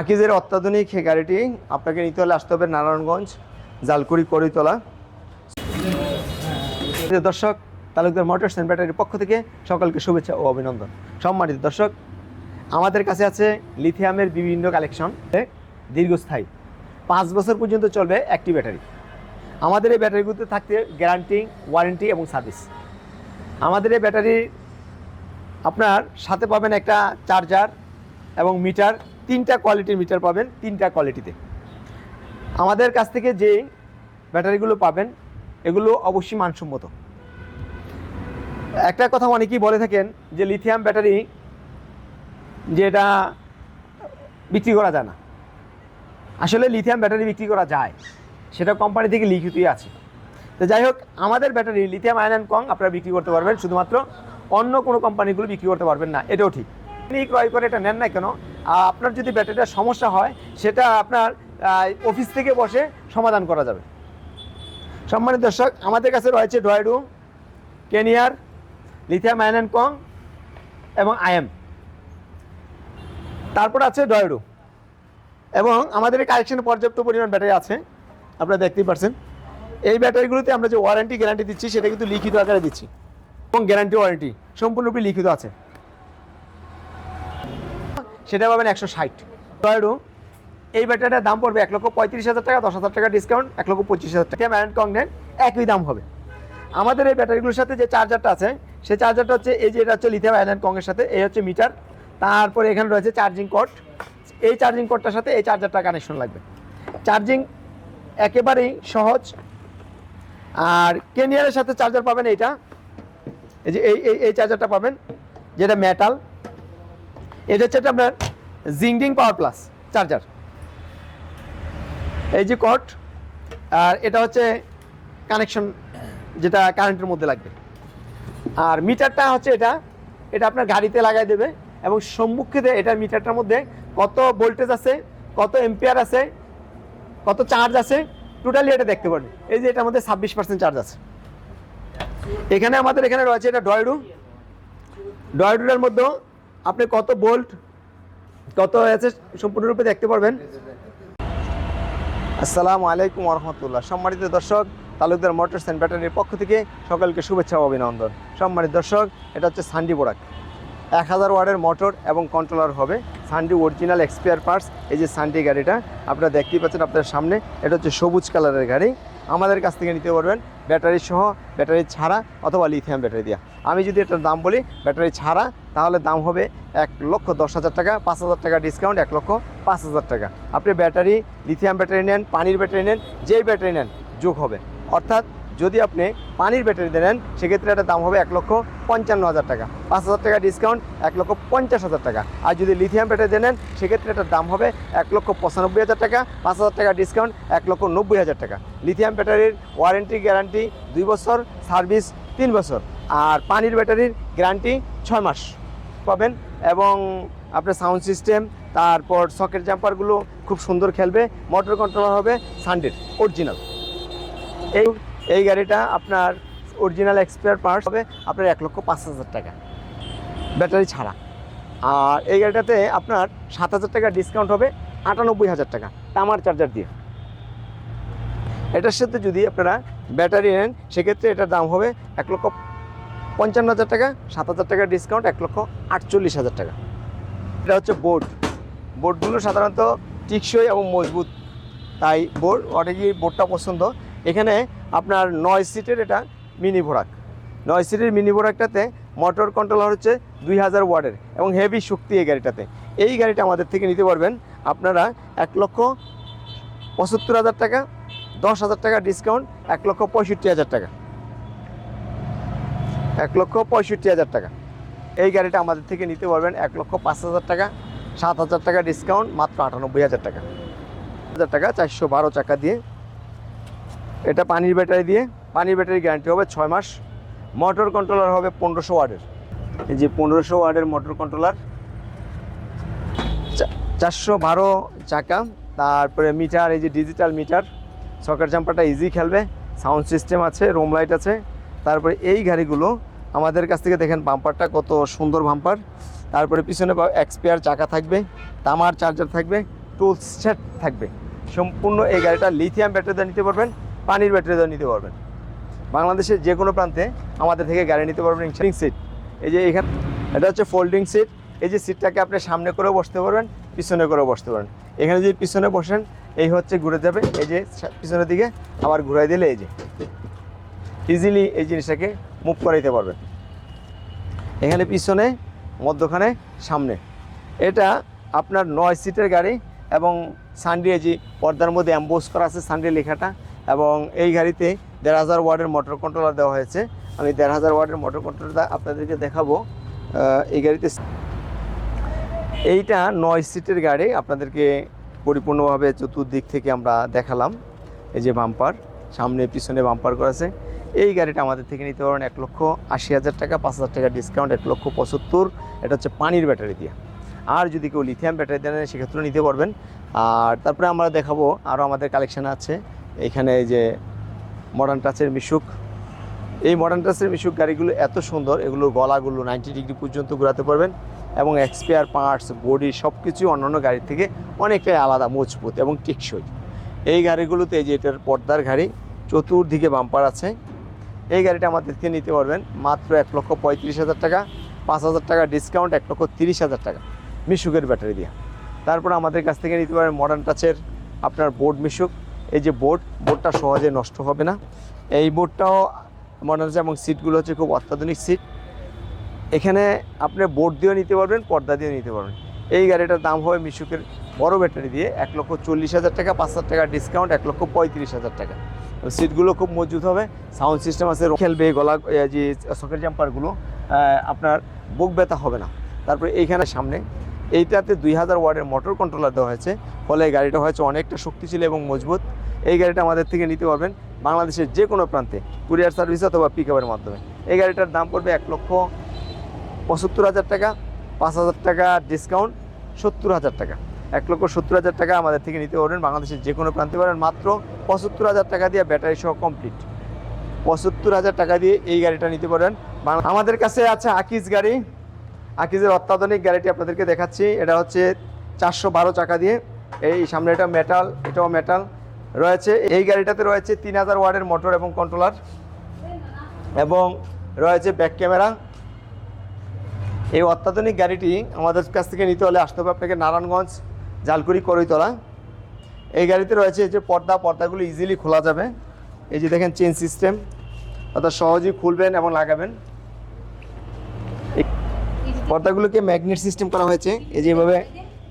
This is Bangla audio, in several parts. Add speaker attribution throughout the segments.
Speaker 1: আকিজের অত্যাধুনিক গাড়িটি আপনাকে নিতে হলে আসতে হবে নারায়ণগঞ্জ, জালকুড়ি, করিতলা। দর্শক, তালুকদার মোটরস অ্যান্ড ব্যাটারির পক্ষ থেকে সকলকে শুভেচ্ছা ও অভিনন্দন। সম্মানিত দর্শক, আমাদের কাছে আছে লিথিয়ামের বিভিন্ন কালেকশন। দীর্ঘস্থায়ী, পাঁচ বছর পর্যন্ত চলবে একটি ব্যাটারি। আমাদের এই ব্যাটারিগুলোতে থাকতে গ্যারান্টি, ওয়ারেন্টি এবং সার্ভিস। আমাদের এই ব্যাটারি আপনার সাথে পাবেন একটা চার্জার এবং মিটার তিনটা কোয়ালিটির মিটার পাবেন, তিনটা কোয়ালিটিতে আমাদের কাছ থেকে যে ব্যাটারিগুলো পাবেন, এগুলো অবশ্যই মানসম্মত। একটা কথা অনেকেই বলে থাকেন যে লিথিয়াম ব্যাটারি যে এটা বিক্রি করা যায় না। আসলে লিথিয়াম ব্যাটারি বিক্রি করা যায়, সেটা কোম্পানি থেকে লিখিতই আছে। তো যাই হোক, আমাদের ব্যাটারি লিথিয়াম আয়ন অ্যান্ড কং আপনারা বিক্রি করতে পারবেন, শুধুমাত্র অন্য কোনো কোম্পানিগুলো বিক্রি করতে পারবেন না, এটাও ঠিক। ক্রয় করে এটা নেন না কেন আপনার যদি ব্যাটারিটার সমস্যা হয়, সেটা আপনার অফিস থেকে বসে সমাধান করা যাবে। সম্মানিত দর্শক, আমাদের কাছে রয়েছে ডয়েডু কেনিয়ার, লিথিয়াম আয়ন অ্যান্ড কং এবং আইএম তারপর আছে ডয়েডু এবং আমাদের কালেকশনে পর্যাপ্ত পরিমাণ ব্যাটারি আছে, আপনারা দেখতেই পারছেন। এই ব্যাটারিগুলোতে আমরা যে ওয়ারেন্টি গ্যারান্টি দিচ্ছি, সেটা কিন্তু লিখিত আকারে দিচ্ছি। এবং গ্যারান্টি ওয়ারেন্টি, সম্পূর্ণরূপে লিখিত আছে। সেটা পাবেন একশো ষাট। টয়েডো এই ব্যাটারিটার দাম পড়বে এক লক্ষ পঁয়ত্রিশ হাজার টাকা, দশ হাজার টাকা ডিসকাউন্ট এক লক্ষ পঁচিশ হাজার টাকা। ম্যারেন্ট কং নেন একই দাম হবে। আমাদের এই ব্যাটারিগুলোর সাথে যে চার্জারটা আছে, সেই চার্জারটা হচ্ছে, এই যে এটা হচ্ছে লিথিয়াম আয়রন কংয়ের সাথে, এই হচ্ছে মিটার তারপরে এখানে রয়েছে চার্জিং কর্ড এই চার্জিং কর্ডটার সাথে এই চার্জারটা কানেকশন লাগবে। চার্জিং একেবারেই সহজ। আর কেনিয়ারের সাথে চার্জার পাবেন এইটা। এই যে এই- এই চার্জারটা পাবেন, যেটা মেটাল এটা হচ্ছে আপনার জিংডিং পাওয়ার প্লাস, চার্জার। এই যে কট আর এটা হচ্ছে কানেকশন যেটা কারেন্টের মধ্যে লাগবে। আর মিটারটা হচ্ছে এটা এটা আপনার গাড়িতে লাগাই দেবে এবং সম্মুখে এটা মিটারটার মধ্যে কত ভোল্টেজ আছে, কত এম্পিয়ার আছে, কত চার্জ আছে টোটালি এটা দেখতে পারবে এই যে এটার মধ্যে ছাব্বিশ পার্সেন্ট চার্জ আছে। এখানে আমাদের এখানে রয়েছে এটা ডয়ডু ডয়ডুটার মধ্যে আপনি কত বোল্ট কত আছে সম্পূর্ণরূপে দেখতে পারবেন? আসসালামু আলাইকুম রহমতুল্লাহ সম্মানিত দর্শক, তালুকদার মোটরস অ্যান্ড ব্যাটারির পক্ষ থেকে সকলকে শুভেচ্ছা ও অভিনন্দন। সম্মানিত দর্শক, এটা হচ্ছে সান্ডি বোরাক এক হাজার ওয়ার্ডের মোটর এবং কন্ট্রোলার হবে। সান্ডি অরিজিনাল এক্সপিয়ার পার্টস এই যে সান্ডি গাড়িটা, আপনারা দেখতেই পাচ্ছেন আপনার সামনে। এটা হচ্ছে সবুজ কালারের গাড়ি। আমাদের কাছ থেকে নিতে পারবেন ব্যাটারি সহ, ব্যাটারি ছাড়া অথবা লিথিয়াম ব্যাটারি দিয়া। আমি যদি এটার দাম বলি, ব্যাটারি ছাড়া, তাহলে দাম হবে এক লক্ষ দশ হাজার টাকা, পাঁচ হাজার টাকা ডিসকাউন্ট এক লক্ষ পাঁচ হাজার টাকা। আপনি ব্যাটারি লিথিয়াম ব্যাটারি নেন, পানির ব্যাটারি নেন, যেই ব্যাটারি নেন, যোগ হবে। অর্থাৎ যদি আপনি পানির ব্যাটারি নেন, সেক্ষেত্রে এটার দাম হবে এক লক্ষ পঞ্চান্ন হাজার টাকা। পাঁচ হাজার টাকা ডিসকাউন্ট এক লক্ষ পঞ্চাশ হাজার টাকা। আর যদি লিথিয়াম ব্যাটারি নেন, সেক্ষেত্রে এটার দাম হবে এক লক্ষ পঁচানব্বই হাজার টাকা। পাঁচ হাজার টাকা ডিসকাউন্ট এক লক্ষ নব্বই হাজার টাকা। লিথিয়াম ব্যাটারির ওয়ারেন্টি গ্যারান্টি দুই বছর সার্ভিস তিন বছর। আর পানির ব্যাটারির গ্যারান্টি ছয় মাস পাবেন। এবং আপনার সাউন্ড সিস্টেম তারপর সকেট জাম্পারগুলো খুব সুন্দর খেলবে মোটর কন্ট্রোলার হবে সানডের অরিজিনাল এই এই গাড়িটা আপনার অরিজিনাল এক্সপায়ার পার্টস হবে, আপনার এক লক্ষ পাঁচ হাজার টাকা। ব্যাটারি ছাড়া। আর এই গাড়িটাতে আপনার সাত হাজার টাকা ডিসকাউন্ট হবে, আটানব্বই হাজার টাকা, তামার চার্জার দিয়ে। এটার সাথে যদি আপনারা ব্যাটারি নেন, সেক্ষেত্রে এটার দাম হবে এক লক্ষ পঞ্চান্ন হাজার টাকা, সাত হাজার টাকা ডিসকাউন্ট এক লক্ষ আটচল্লিশ হাজার টাকা। এটা হচ্ছে বোর্ড বোর্ডগুলো সাধারণত টিকসই এবং মজবুত। তাই বোর্ড অনেকই বোর্ডটা পছন্দ। এখানে আপনার নয় সিটের এটা মিনি ভোরাক। নয় সিটের মিনি ভোরাকটাতে মোটর কন্ট্রোলার হচ্ছে দুই হাজার ওয়ার্ডের এবং হেভি শক্তি এই গাড়িটাতে। এই গাড়িটা আমাদের থেকে নিতে পারবেন আপনারা এক লক্ষ পঁচাত্তর হাজার টাকা, দশ হাজার টাকা ডিসকাউন্ট এক লক্ষ পঁয়ষট্টি হাজার টাকা। এক লক্ষ পঁয়ষট্টি হাজার টাকা। এই গাড়িটা আমাদের থেকে নিতে পারবেন এক লক্ষ পাঁচ হাজার টাকা, সাত হাজার টাকা ডিসকাউন্ট মাত্র আটানব্বই হাজার টাকা। হাজার টাকা চারশো বারো টাকা দিয়ে এটা পানির ব্যাটারি দিয়ে, পানির ব্যাটারি গ্যারান্টি হবে ছয় মাস। মোটর কন্ট্রোলার হবে পনেরোশো ওয়ার্ডের এই যে পনেরোশো ওয়ার্ডের মোটর কন্ট্রোলার চারশো বারো চাকা, তারপরে মিটার, এই যে ডিজিটাল মিটার, সকেট জাম্পারটা ইজি খেলবে সাউন্ড সিস্টেম আছে রুম লাইট আছে। তারপরে এই গাড়িগুলো আমাদের কাছ থেকে দেখেন বাম্পারটা কত সুন্দর বাম্পার তারপরে পিছনে এক্সপিয়ার চাকা থাকবে, তামার চার্জার থাকবে টুলস সেট থাকবে। সম্পূর্ণ এই গাড়িটা লিথিয়াম ব্যাটারি দিয়ে নিতে পারবেন। পানির ব্যাটারি দিয়ে নিতে পারবেন। বাংলাদেশের যে কোনো প্রান্তে আমাদের থেকে গাড়ি নিতে পারবেন ফোল্ডিং সিট এই যে এখানে এটা হচ্ছে ফোল্ডিং সিট এই যে সিটটাকে আপনি সামনে করেও বসতে পারবেন, পিছনে করেও বসতে পারেন এখানে যদি পিছনে বসেন, এই হচ্ছে ঘুরে যাবে। এই যে পিছনের দিকে আবার ঘুরাই দিলে এই যে ইজিলি এই জিনিসটাকে মুভ করাইতে পারবেন। এখানে পিছনে, মধ্যখানে, সামনে। এটা আপনার নয় সিটের গাড়ি এবং সানডে যে পর্দার মধ্যে অ্যাম্বোস করা আছে সানডে লেখাটা এবং এই গাড়িতে দেড় হাজার ওয়ার্ডের মোটর কন্ট্রোলার দেওয়া হয়েছে। আমি দেড় হাজার ওয়ার্ডের মোটর কন্ট্রোলার আপনাদেরকে দেখাবো। এই গাড়িতে এইটা নয় সিটের গাড়ি আপনাদেরকে পরিপূর্ণভাবে চতুর্দিক থেকে আমরা দেখালাম। এই যে বাম্পার সামনে পিছনে বাম্পার করেছে এই গাড়িটা আমাদের থেকে নিতে পারেন এক লক্ষ আশি হাজার টাকা, পাঁচ হাজার টাকা ডিসকাউন্ট এক লক্ষ পঁচাত্তর। এটা হচ্ছে পানির ব্যাটারি দিয়ে। আর যদি কেউ লিথিয়াম ব্যাটারি দেন, সেক্ষেত্রেও নিতে পারবেন। আর তারপরে আমরা দেখাবো, আরও আমাদের কালেকশান আছে। এখানে এই যে মডার্ন টাচের মিশুক। এই মডার্ন টাচের মিশুক গাড়িগুলো এত সুন্দর, এগুলোর গলাগুলো নাইনটি ডিগ্রি পর্যন্ত ঘোরাতে পারবেন এবং এক্সপেয়ার পার্টস বডি সব কিছু অন্যান্য গাড়ির থেকে অনেকটাই আলাদা, মজবুত এবং টেকসই। এই গাড়িগুলোতে এই যে এটার পর্দার গাড়ি, চতুর্দিকে বাম্পার আছে। এই গাড়িটা আমাদের থেকে নিতে পারবেন মাত্র এক লক্ষ পঁয়ত্রিশ হাজার টাকা, পাঁচ হাজার টাকা ডিসকাউন্ট এক লক্ষ তিরিশ হাজার টাকা মিশুকের ব্যাটারি দিয়ে। তারপর আমাদের কাছ থেকে নিতে পারেন মডার্ন টাচের আপনার বোর্ড মিশুক। এই যে বোর্ড বোর্ডটা সহজে নষ্ট হবে না। এই বোর্ডটাও মনে হচ্ছে এবং সিটগুলো হচ্ছে খুব অত্যাধুনিক সিট এখানে আপনি বোর্ড দিয়েও নিতে পারবেন, পর্দা দিয়েও নিতে পারবেন। এই গাড়িটার দাম হবে মিশুকের বড় ব্যাটারি দিয়ে এক লক্ষ চল্লিশ হাজার টাকা, পাঁচ হাজার টাকা ডিসকাউন্ট এক লক্ষ পঁয়ত্রিশ হাজার টাকা। সিটগুলো খুব মজবুত হবে সাউন্ড সিস্টেম আছে খেলবে গলা যে সকেট জাম্পারগুলো আপনার বুক ব্যথা হবে না। তারপরে এইখানে সামনে, এইটাতে দুই হাজার ওয়ার্ডের মোটর কন্ট্রোলার দেওয়া হয়েছে, ফলে গাড়িটা হয়েছে অনেকটা শক্তিশালী এবং মজবুত। এই গাড়িটা আমাদের থেকে নিতে পারবেন বাংলাদেশের যে কোনো প্রান্তে, কুরিয়ার সার্ভিস অথবা পিক আপের মাধ্যমে। এই গাড়িটার দাম পড়বে এক লক্ষ পঁচাত্তর হাজার টাকা, পাঁচ হাজার টাকা ডিসকাউন্ট সত্তর হাজার টাকা। এক লক্ষ সত্তর হাজার টাকা আমাদের থেকে নিতে পারবেন বাংলাদেশের যে কোনো প্রান্তে পারেন, মাত্র পঁচাত্তর হাজার টাকা দিয়ে ব্যাটারি সহ কমপ্লিট পঁচাত্তর হাজার টাকা দিয়ে এই গাড়িটা নিতে পারেন আমাদের কাছে আছে আকিজ গাড়ি। আকিজের অত্যাধুনিক গাড়িটি আপনাদেরকে দেখাচ্ছি। এটা হচ্ছে চারশো বারো চাকা দিয়ে। এই সামনে এটা মেটাল এটাও মেটাল রয়েছে, এই গাড়িটাতে রয়েছে তিন হাজার ওয়ার্ডের মোটর এবং কন্ট্রোলার এবং রয়েছে ব্যাক ক্যামেরা এই অত্যাধুনিক গাড়িটি আমাদের কাছ থেকে নিতে হলে আসতে হবে আপনাকে নারায়ণগঞ্জ, জালকুড়ি করইতলা এই গাড়িতে রয়েছে যে পর্দা, পর্দাগুলো ইজিলি খোলা যাবে। এই যে দেখেন চেন সিস্টেম অর্থাৎ সহজেই খুলবেন এবং লাগাবেন। পর্দাগুলোকে ম্যাগনেট সিস্টেম করা হয়েছে। এই যেভাবে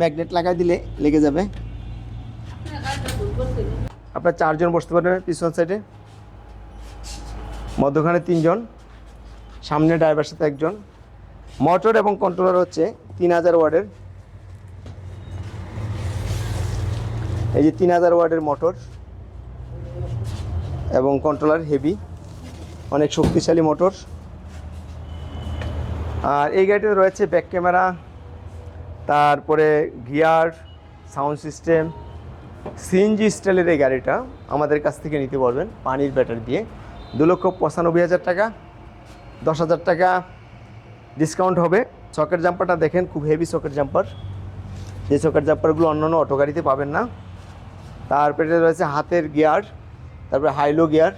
Speaker 1: ম্যাগনেট লাগাই দিলে লেগে যাবে। আপনার চারজন বসতে পারবেন পিছন সাইডে মধ্যখানে তিনজন, সামনে ড্রাইভার সাথে একজন। মোটর এবং কন্ট্রোলার হচ্ছে তিন হাজার ওয়ার্ডের। এই যে তিন হাজার ওয়ার্ডের মোটর এবং কন্ট্রোলার হেভি অনেক শক্তিশালী মোটর আর এই গাড়িতে রয়েছে ব্যাক ক্যামেরা তারপরে গিয়ার সাউন্ড সিস্টেম সিএনজি স্টাইলের এই গাড়িটা আমাদের কাছ থেকে নিতে পারবেন পানির ব্যাটার দিয়ে। দু লক্ষ পঁচানব্বই হাজার টাকা, দশ হাজার টাকা ডিসকাউন্ট হবে। চকের জাম্পারটা দেখেন, খুব হেভি চকের জাম্পার যে সকেট জাম্পারগুলো অন্য অন্য অটো গাড়িতে পাবেন না। তার তারপরে রয়েছে হাতের গিয়ার তারপরে হাইলো গিয়ার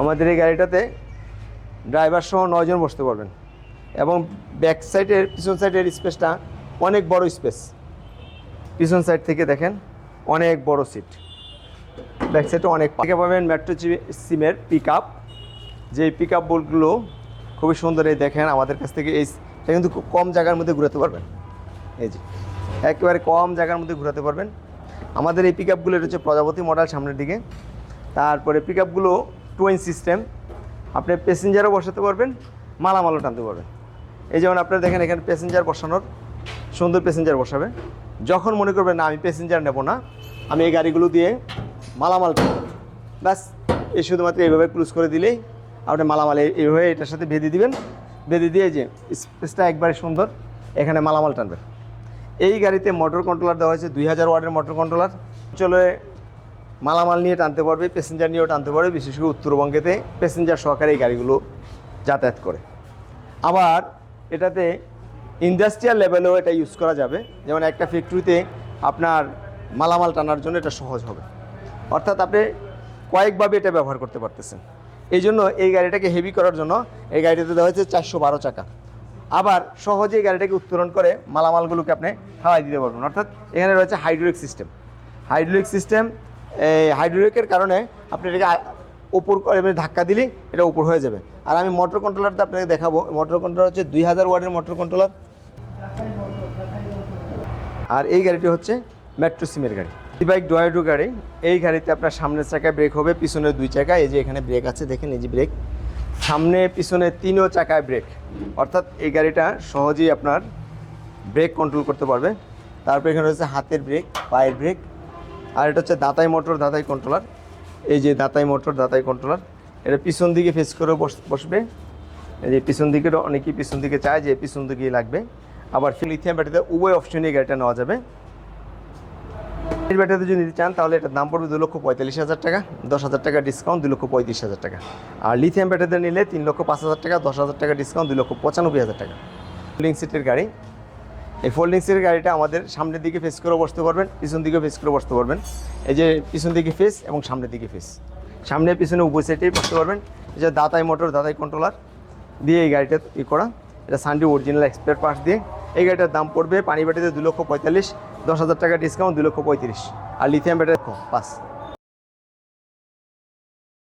Speaker 1: আমাদের এই গাড়িটাতে ড্রাইভার সহ নয়জন বসতে পারবেন। এবং ব্যাক সাইডের পিছন সাইডের স্পেসটা অনেক বড় স্পেস পিছন সাইড থেকে দেখেন অনেক বড় সিট ব্যাক সাইডে অনেক পাখি পাবেন মেট্রো সিমের পিক আপ যে পিক আপ বোর্ডগুলো খুবই সুন্দর এই দেখেন আমাদের কাছ থেকে এই কিন্তু খুব কম জায়গার মধ্যে ঘুরাতে পারবেন। এই যে, একেবারে কম জায়গার মধ্যে ঘোরাতে পারবেন। আমাদের এই পিক আপগুলো হচ্ছে প্রজাপতি মডেল সামনের দিকে। তারপরে পিক আপগুলো টুইন সিস্টেম আপনি প্যাসেঞ্জারও বসাতে পারবেন, মালামালও টানতে পারবেন। এই যেমন আপনারা দেখেন এখানে প্যাসেঞ্জার বসানোর, সুন্দর প্যাসেঞ্জার বসাবে। যখন মনে করবেন না, আমি প্যাসেঞ্জার নেব না, আমি এই গাড়িগুলো দিয়ে মালামাল টানবো ব্যাস, এই শুধুমাত্র এইভাবে ক্লুজ করে দিলেই আপনি মালামাল এইভাবে এটার সাথে বেঁধে দিবেন। বেঁধে দিয়ে যে স্পেসটা একবারে সুন্দর, এখানে মালামাল টানবেন। এই গাড়িতে মোটর কন্ট্রোলার দেওয়া হয়েছে, দুই হাজার ওয়ার্ডের মোটর কন্ট্রোলার চলে মালামাল নিয়ে টানতে পারবে প্যাসেঞ্জার নিয়েও টানতে পারবে, বিশেষ করে উত্তরবঙ্গেতে প্যাসেঞ্জার সহকারে এই গাড়িগুলো যাতায়াত করে। আবার এটাতে ইন্ডাস্ট্রিয়াল লেভেলেও এটা ইউজ করা যাবে। যেমন একটা ফ্যাক্টরিতে আপনার মালামাল টানার জন্য এটা সহজ হবে। অর্থাৎ আপনি কয়েকভাবে এটা ব্যবহার করতে পারতেছেন। এই জন্য এই গাড়িটাকে হেভি করার জন্য এই গাড়িটাতে দেওয়া হয়েছে চারশো বারো চাকা। আবার সহজে এই গাড়িটাকে উত্তোলন করে মালামালগুলোকে আপনি হাওয়াই দিতে পারবেন। অর্থাৎ এখানে রয়েছে হাইড্রোলিক সিস্টেম হাইড্রোলিক সিস্টেম এই হাইড্রোলিকের কারণে আপনি এটাকে ওপর এমনি ধাক্কা দিলে এটা উপর হয়ে যাবে। আর আমি মোটর কন্ট্রোলারটা আপনাকে দেখাবো। মোটর কন্ট্রোলার হচ্ছে দুই হাজার ওয়ার্ডের মোটর কন্ট্রোলার আর এই গাড়িটি হচ্ছে মেট্রো সিমের গাড়ি। ই বাইক ডোয়াইডু গাড়ি, এই গাড়িতে আপনার সামনের চাকায় ব্রেক হবে, পিছনের দুই চাকায়, এই যে এখানে ব্রেক আছে, দেখেন এই যে ব্রেক সামনে, পিছনে তিনও চাকায় ব্রেক অর্থাৎ এই গাড়িটা সহজেই আপনার ব্রেক কন্ট্রোল করতে পারবে। তারপর এখানে রয়েছে হাতের ব্রেক পায়ের ব্রেক আর এটা হচ্ছে দাঁতাই মোটর দাঁতাই কন্ট্রোলার এই যে দাঁতাই মোটর দাঁতাই কন্ট্রোলার এটা পিছন দিকে ফেস করে বস- বসবে। এই যে পিছন দিকে অনেকেই পিছন দিকে চায় যে পিছন দিকেই লাগবে। আবার লিথিয়াম ব্যাটারিতে উভয় অপশনে গাড়িটা নেওয়া যাবে। ব্যাটারিতে যদি নিতে চান, তাহলে এটার দাম পড়বে দু লক্ষ পঁয়তাল্লিশ হাজার টাকা, দশ হাজার টাকা ডিসকাউন্ট দুই লক্ষ পঁয়ত্রিশ হাজার টাকা। আর লিথিয়াম ব্যাটারিতে নিলে তিন লক্ষ পাঁচ হাজার টাকা, দশ হাজার টাকা ডিসকাউন্ট দুই লক্ষ পঁচানব্বই হাজার টাকা। ফোল্ডিং সিটের গাড়ি। এই ফোল্ডিং সিটের গাড়িটা আমাদের সামনের দিকে ফেস করে বসতে পারবেন, পিছন দিকে ফেস করে বসতে পারবেন। এই যে পিছন দিকে ফেস এবং সামনের দিকে ফেস সামনে পিছনে উভয় সাইডেই বসতে পারবেন। এই যে দাতাই মোটর দাতাই কন্ট্রোলার দিয়ে এই গাড়িটা ই করা। এটা সানডি অরিজিনাল এক্সপায়ার পার্টস দিয়ে। এই গাড়িটার দাম পড়বে পানি ব্যাটারিতে দু লক্ষ পঁয়তাল্লিশ, দশ হাজার টাকা ডিসকাউন্ট দু লক্ষ পঁয়ত্রিশ। আর লিথিয়াম ব্যাটারি পাঁচ